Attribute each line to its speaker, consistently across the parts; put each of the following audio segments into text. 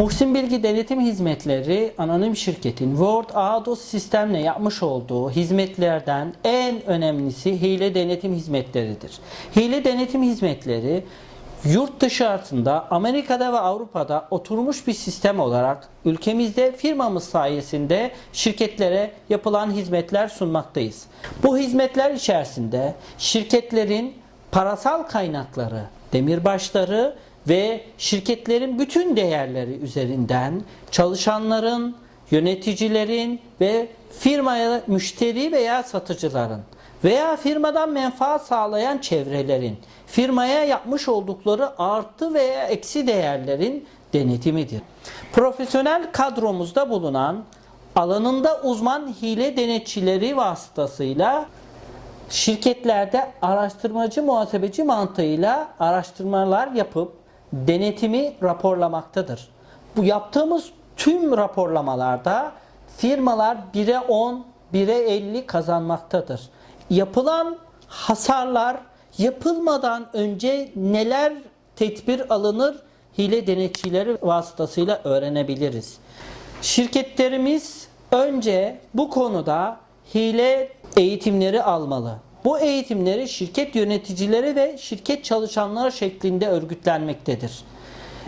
Speaker 1: Muhsin Bilgi Denetim Hizmetleri anonim şirketin Word ADOS sistemle yapmış olduğu hizmetlerden en önemlisi hile denetim hizmetleridir. Hile denetim hizmetleri yurt dışı altında Amerika'da ve Avrupa'da oturmuş bir sistem olarak ülkemizde firmamız sayesinde şirketlere yapılan hizmetler sunmaktayız. Bu hizmetler içerisinde şirketlerin parasal kaynakları, demirbaşları ve şirketlerin bütün değerleri üzerinden çalışanların, yöneticilerin ve firmaya müşteri veya satıcıların veya firmadan menfaat sağlayan çevrelerin firmaya yapmış oldukları artı veya eksi değerlerin denetimidir. Profesyonel kadromuzda bulunan alanında uzman hile denetçileri vasıtasıyla şirketlerde araştırmacı muhasebeci mantığıyla araştırmalar yapıp denetimi raporlamaktadır. Bu yaptığımız tüm raporlamalarda firmalar 1'e 10, 1'e 50 kazanmaktadır. Yapılan hasarlar yapılmadan önce neler tedbir alınır hile denetçileri vasıtasıyla öğrenebiliriz. Şirketlerimiz önce bu konuda hile eğitimleri almalı. Bu eğitimleri şirket yöneticileri ve şirket çalışanları şeklinde örgütlenmektedir.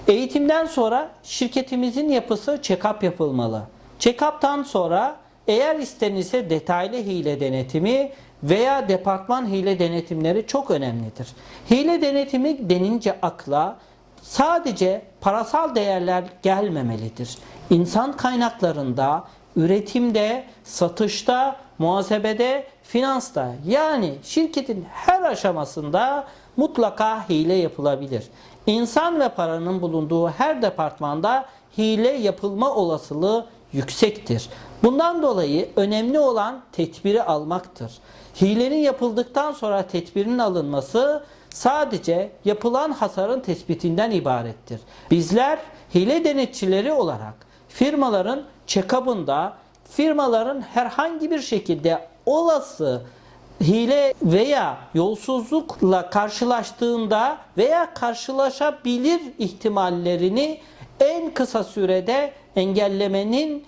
Speaker 1: Eğitimden sonra şirketimizin yapısı check-up yapılmalı. Check-up'tan sonra eğer istenirse detaylı hile denetimi veya departman hile denetimleri çok önemlidir. Hile denetimi denince akla sadece parasal değerler gelmemelidir. İnsan kaynaklarında, üretimde, satışta, muhasebede, finansta yani şirketin her aşamasında mutlaka hile yapılabilir. İnsan ve paranın bulunduğu her departmanda hile yapılma olasılığı yüksektir. Bundan dolayı önemli olan tedbiri almaktır. Hilenin yapıldıktan sonra tedbirin alınması sadece yapılan hasarın tespitinden ibarettir. Bizler hile denetçileri olarak firmaların check-up'ında firmaların herhangi bir şekilde olası hile veya yolsuzlukla karşılaştığında veya karşılaşabilir ihtimallerini en kısa sürede engellemenin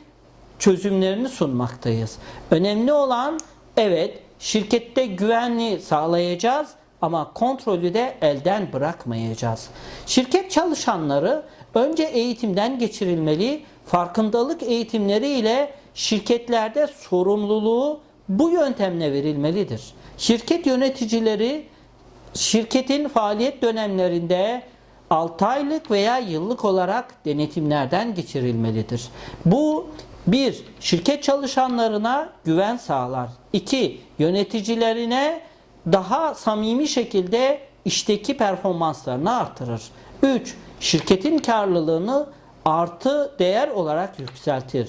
Speaker 1: çözümlerini sunmaktayız. Önemli olan evet şirkette güvenli sağlayacağız ama kontrolü de elden bırakmayacağız. Şirket çalışanları önce eğitimden geçirilmeli, farkındalık eğitimleri ile şirketlerde sorumluluğu bu yöntemle verilmelidir. Şirket yöneticileri şirketin faaliyet dönemlerinde 6 aylık veya yıllık olarak denetimlerden geçirilmelidir. Bu bir Şirket çalışanlarına güven sağlar. 2. Yöneticilerine daha samimi şekilde işteki performanslarını artırır. 3. Şirketin karlılığını artı değer olarak yükseltir.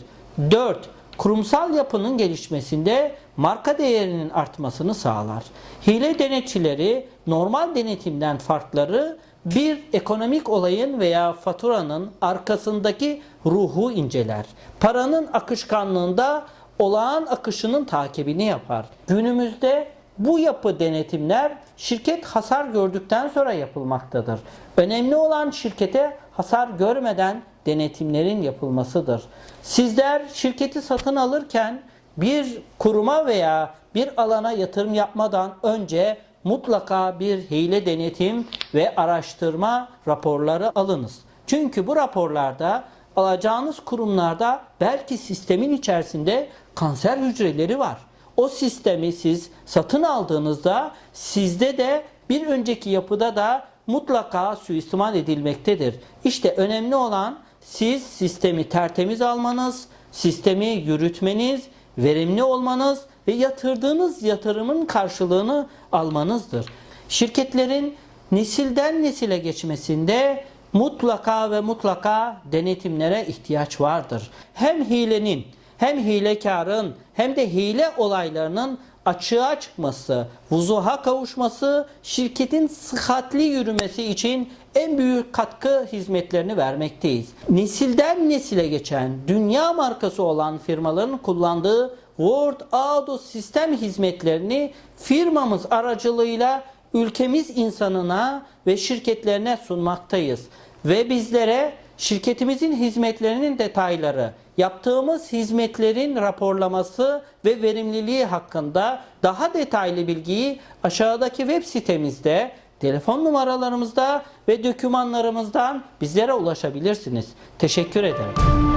Speaker 1: 4. Kurumsal yapının gelişmesinde marka değerinin artmasını sağlar. Hile denetçileri normal denetimden farkları bir ekonomik olayın veya faturanın arkasındaki ruhu inceler. Paranın akışkanlığında olağan akışının takibini yapar. Günümüzde bu yapı denetimler şirket hasar gördükten sonra yapılmaktadır. Önemli olan şirkete hasar görmeden denetimlerin yapılmasıdır. Sizler şirketi satın alırken bir kuruma veya bir alana yatırım yapmadan önce mutlaka bir hile denetim ve araştırma raporları alınız. Çünkü bu raporlarda alacağınız kurumlarda belki sistemin içerisinde kanser hücreleri var. O sistemi siz satın aldığınızda sizde de bir önceki yapıda da mutlaka suistimal edilmektedir. İşte önemli olan siz sistemi tertemiz almanız, sistemi yürütmeniz, verimli olmanız ve yatırdığınız yatırımın karşılığını almanızdır. Şirketlerin nesilden nesile geçmesinde mutlaka ve mutlaka denetimlere ihtiyaç vardır. Hem hilenin hem hilekarın hem de hile olaylarının açığa çıkması, vuzuha kavuşması şirketin sıhhatli yürümesi için en büyük katkı hizmetlerini vermekteyiz. Nesilden nesile geçen dünya markası olan firmaların kullandığı Word Auto sistem hizmetlerini firmamız aracılığıyla ülkemiz insanına ve şirketlerine sunmaktayız. Ve bizlere şirketimizin hizmetlerinin detayları, yaptığımız hizmetlerin raporlaması ve verimliliği hakkında daha detaylı bilgiyi aşağıdaki web sitemizde, telefon numaralarımızda ve dokümanlarımızdan bizlere ulaşabilirsiniz. Teşekkür ederim.